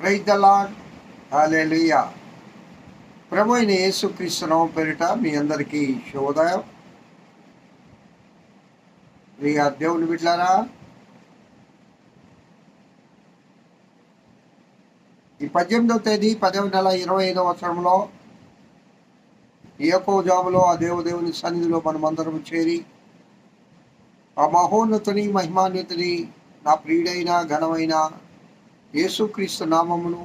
క్రైతలాడ్ hallelujah ప్రభు అయిన యేసుక్రీస్తునామం పేరిట మీ అందరికీ శుభోదయం. ప్రియ దేవుని బిడ్డారా ఈ పద్దెనిమిదవ తేదీ పదవ నెల ఇరవై ఐదవ సంవత్సరంలో ఏకో జాబులో ఆ దేవదేవుని సన్నిధిలో మనమందరం చేరి ఆ మహోన్నతుని మహిమాన్వితుని నా ప్రియుడైన ఘనమైన యేసుక్రీస్తు నామమును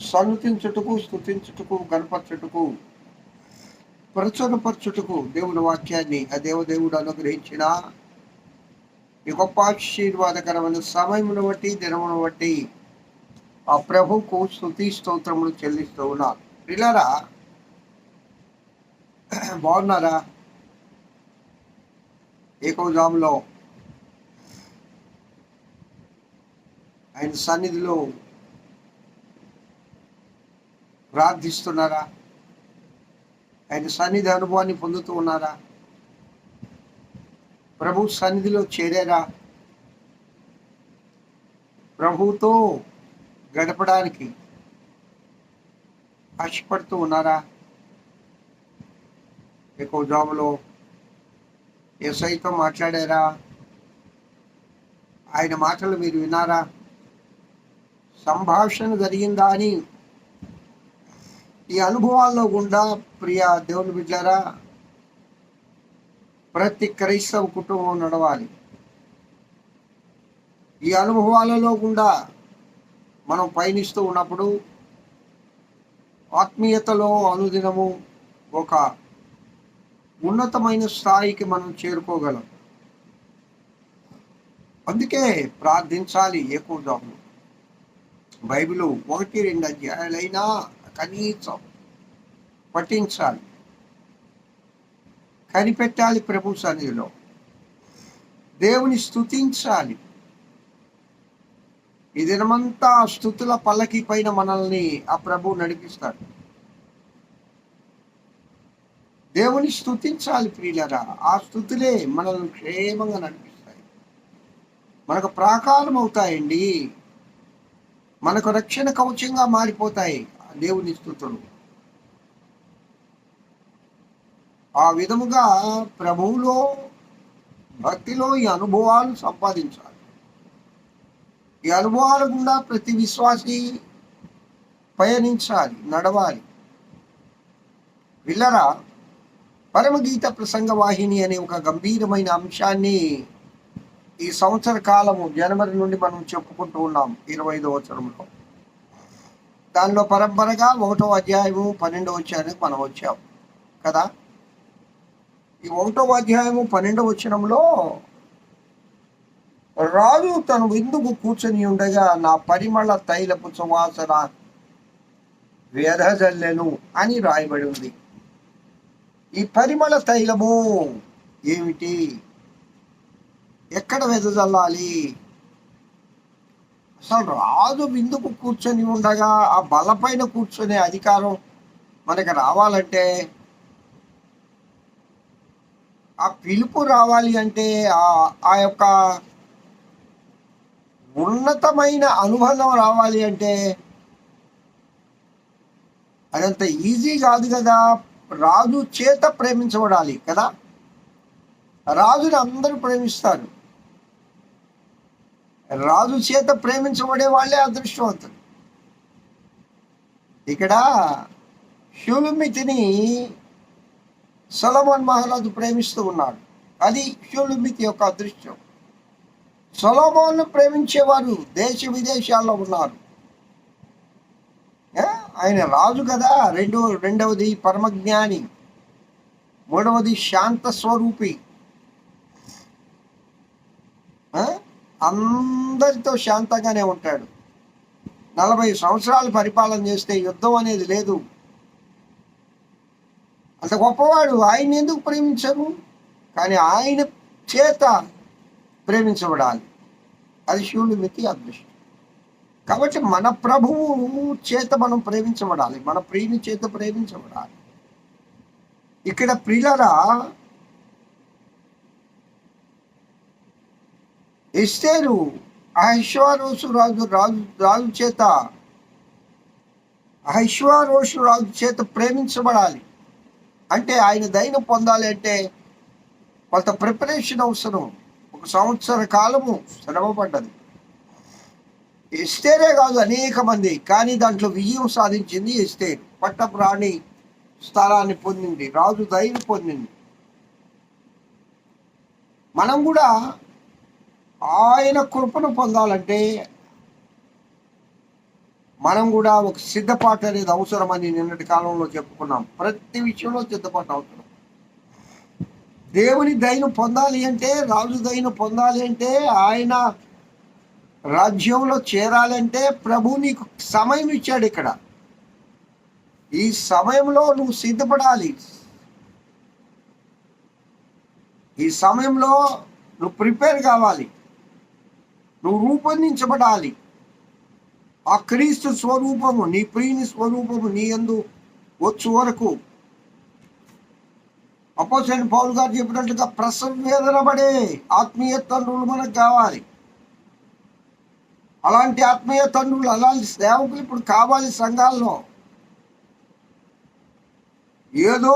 సన్నుతించుటకు స్థుతించుటకు గణపరచుటకు ప్రచురపరచుటకు దేవుని వాక్యాన్ని ఆ దేవదేవుడు అనుగ్రహించిన ఈ గొప్ప ఆశీర్వాదకరమైన సమయమును బట్టి దినమును బట్టి ఆ ప్రభుకు స్థుతి స్తోత్రములు చెల్లిస్తూ ఉన్నారు పిల్లరా బాగున్నారా? ఏకోజాములో ఆయన సన్నిధిలో ప్రార్థిస్తున్నారా? ఆయన సన్నిధి అనుభవాన్ని పొందుతూ ఉన్నారా? ప్రభు సన్నిధిలో చేరారా? ప్రభుతో గడపడానికి ఆశపడుతూ ఉన్నారా? ఎక్కువ జాబులో ఎస్ఐతో మాట్లాడారా? ఆయన మాటలు మీరు విన్నారా? సంభాషణ జరిగిందా అని ఈ అనుభవాల్లో గుండా ప్రియ దేవుని బిడ్డరా ప్రతి క్రైస్తవ కుటుంబం నడవాలి. ఈ అనుభవాలలో గుండా మనం పయనిస్తూ ఉన్నప్పుడు ఆత్మీయతలో అనుదినము ఒక ఉన్నతమైన స్థాయికి మనం చేరుకోగలం. అందుకే ప్రార్థించాలి ఎక్కువ జాబులు బైబిల్ ఒకటి రెండు అధ్యాయాలైనా కనీసం పఠించాలి. కనిపెట్టాలి ప్రభు సన్నిధిలో. దేవుని స్థుతించాలి ఈ దినమంతా ఆ స్థుతుల పల్లకి పైన మనల్ని ఆ ప్రభు నడిపిస్తాడు. దేవుని స్థుతించాలి ప్రియులరా. ఆ స్థుతులే మనల్ని క్షేమంగా నడిపిస్తాయి. మనకు ప్రాకారం అవుతాయండి మనకు రక్షణ కవచంగా మారిపోతాయి. దేవుని స్థుతులు ఆ విధముగా ప్రభువులో భక్తిలో ఈ అనుభవాలు సంపాదించాలి. ఈ అనుభవాల గుండా ప్రతి విశ్వాసి పయనించాలి నడవాలి. విల్లరా పరమగీత ప్రసంగ వాహిని అనే ఒక గంభీరమైన అంశాన్ని ఈ సంవత్సర కాలము జనవరి నుండి మనం చెప్పుకుంటూ ఉన్నాం ఇరవై ఐదో సంవత్సరంలో దానిలో పరంపరగా ఒకటో అధ్యాయము పన్నెండవ అధ్యాయానికి మనం వచ్చాం. కదా? ఈ ఒకటో అధ్యాయము పన్నెండవ వచ్చినంలో రాజు తను విందుకు కూర్చొని ఉండగా నా పరిమళ తైలపు సువాసన వ్యధజల్లెను అని రాయబడి ఉంది. ఈ పరిమళ తైలము ఏమిటి? ఎక్కడ వెదజల్లాలి అసలు రాజు విందుకు కూర్చొని ఉండగా ఆ బలపైన కూర్చొనే అధికారం మనకు రావాలంటే ఆ పిలుపు రావాలి అంటే ఆ ఆ యొక్క ఉన్నతమైన అనుబంధం రావాలి అంటే అదంత ఈజీ కాదు కదా. రాజు చేత ప్రేమించబడాలి కదా. రాజుని అందరూ ప్రేమిస్తారు. రాజు చేత ప్రేమించబడే వాళ్ళే అదృష్టవంతులు. ఇక్కడ షూలుమితిని సొలమోన్ మహారాజు ప్రేమిస్తూ ఉన్నాడు. అది షూలుమితి యొక్క అదృష్టం. సొలమోన్ను ప్రేమించేవారు దేశ విదేశాల్లో ఉన్నారు. ఆయన రాజు కదా రెండవ రెండవది పరమజ్ఞాని మూడవది శాంత స్వరూపి ఆ? అందరితో శాంతంగానే ఉంటాడు. నలభై సంవత్సరాలు పరిపాలన చేస్తే యుద్ధం అనేది లేదు. అంత గొప్పవాడు ఆయన ఎందుకు ప్రేమించరు కానీ ఆయన చేత ప్రేమించబడాలి. అది శివుడి మితి అదృష్టం. కాబట్టి మన ప్రభువు చేత మనం ప్రేమించబడాలి. మన ప్రియుని చేత ప్రేమించబడాలి. ఇక్కడ ప్రియులరా ఎస్తేరు అహైశ్వరోషు రాజు రాజు రాజు చేత అహైశ్వరోషు రాజు చేత ప్రేమించబడాలి. అంటే ఆయన దయను పొందాలి అంటే కొంత ప్రిపరేషన్ అవసరం. ఒక సంవత్సర కాలము శ్రమ పడ్డది ఎస్తేరే కాదు అనేక మంది కానీ దాంట్లో విజయం సాధించింది ఎస్తేర్. పట్టపు రాణి స్థలాన్ని పొందింది రాజు దయను పొందింది. మనం కూడా ఆయన కృపను పొందాలంటే మనం కూడా ఒక సిద్ధపాటు అనేది అవసరమని నిన్నటి కాలంలో చెప్పుకున్నాం. ప్రతి విషయంలో సిద్ధపాటు అవసరం. దేవుని దయను పొందాలి అంటే రాజు దయను పొందాలి అంటే ఆయన రాజ్యంలో చేరాలంటే ప్రభు నీకు సమయం ఇచ్చాడు ఇక్కడ. ఈ సమయంలో నువ్వు సిద్ధపడాలి. ఈ సమయంలో నువ్వు ప్రిపేర్ కావాలి. నువ్వు రూపొందించబడాలి. ఆ క్రీస్తు స్వరూపము నీ ప్రియుని స్వరూపము నీ ఎందు వచ్చు వరకు. అపోసైన పౌల్ గారు చెప్పినట్లుగా ప్రసవేదనబడే ఆత్మీయ తండ్రులు మనకు కావాలి. అలాంటి ఆత్మీయ తండ్రులు అలాంటి సేవకులు ఇప్పుడు కావాలి సంఘాల్లో. ఏదో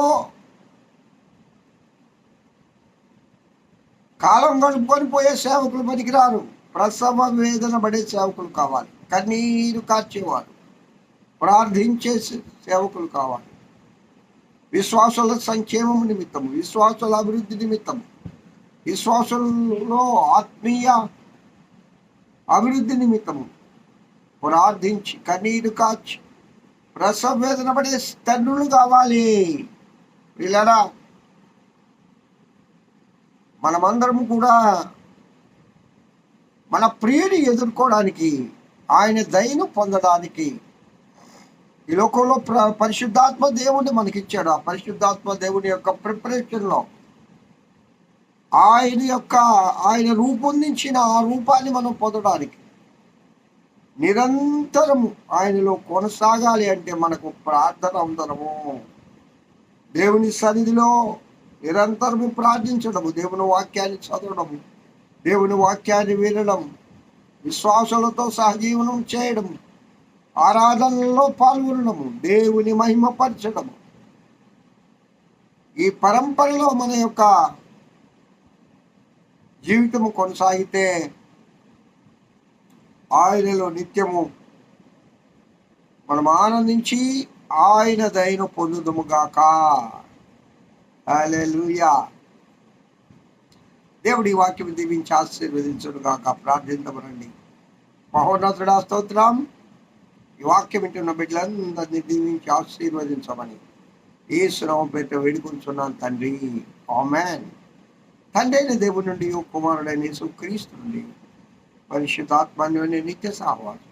కాలం గడుపుకొని పోయే సేవకులు పనికిరారు ప్రసవ వేదన పడే సేవకులు కావాలి. కన్నీరు కాచేవారు ప్రార్థించే సేవకులు కావాలి. విశ్వాసుల సంక్షేమం నిమిత్తము విశ్వాసుల అభివృద్ధి నిమిత్తము. విశ్వాసులలో ఆత్మీయ అభివృద్ధి నిమిత్తము. ప్రార్థించి కన్నీరు కాచి ప్రసవ వేదన పడే తండ్రులు కావాలి. వీళ్ళరా మనమందరం కూడా మన ప్రియుని ఎదుర్కోవడానికి ఆయన దయను పొందడానికి ఈ లోకంలో ప్ర పరిశుద్ధాత్మ దేవుడిని మనకిచ్చాడు. ఆ పరిశుద్ధాత్మ దేవుని యొక్క ప్రిపరేషన్లో ఆయన యొక్క ఆయన రూపొందించిన ఆ రూపాన్ని మనం పొందడానికి నిరంతరము ఆయనలో కొనసాగాలి అంటే మనకు ప్రార్థన అవసరము దేవుని సన్నిధిలో నిరంతరము ప్రార్థించడము దేవుని వాక్యాన్ని చదవడము. దేవుని వాక్యాన్ని వినడం విశ్వాసులతో సహజీవనం చేయడం ఆరాధనలో పాల్గొనడము దేవుని మహిమపరచడము ఈ పరంపరలో మన యొక్క జీవితము కొనసాగితే ఆయనలో నిత్యము మనం ఆనందించి ఆయన దయను పొందుదముగాక అలెలుయా దేవుడి ఈ వాక్యం దీవించి ఆశీర్వదించడు కాక ప్రార్థించమనండి. మహోన్నతుడా స్తోత్రం. ఈ వాక్యం వింటున్న బిడ్డలందరినీ దీవించి ఆశీర్వదించమని ఏ శ్రమ పెట్టి వేడుకుంటున్నాను తండ్రి. ఆమెన్. తండ్రి అయిన దేవుడి నుండి కుమారుడైన యేసుక్రీస్తు నుండి పరిశుద్ధాత్మాన్ని నిత్య సహవాసం.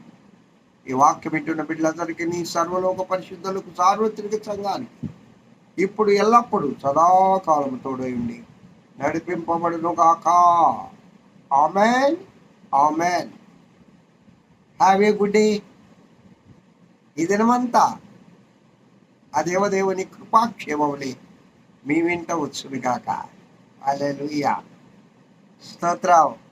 ఈ వాక్యం వింటున్న బిడ్డలందరికీ నీ సర్వలోక పరిశుద్ధులకు సార్వత్రిక సంఘానికి ఇప్పుడు ఎల్లప్పుడూ సదాకాలం తోడై ఉండి నడిపింపబడును గాక. Amen. Amen. Have a good day ఈ దినమంతా ఆ దేవదేవుని కృపాక్షేమముని మీ వింట వచ్చును గాక. అలెలుయ్యా స్తోత్రం.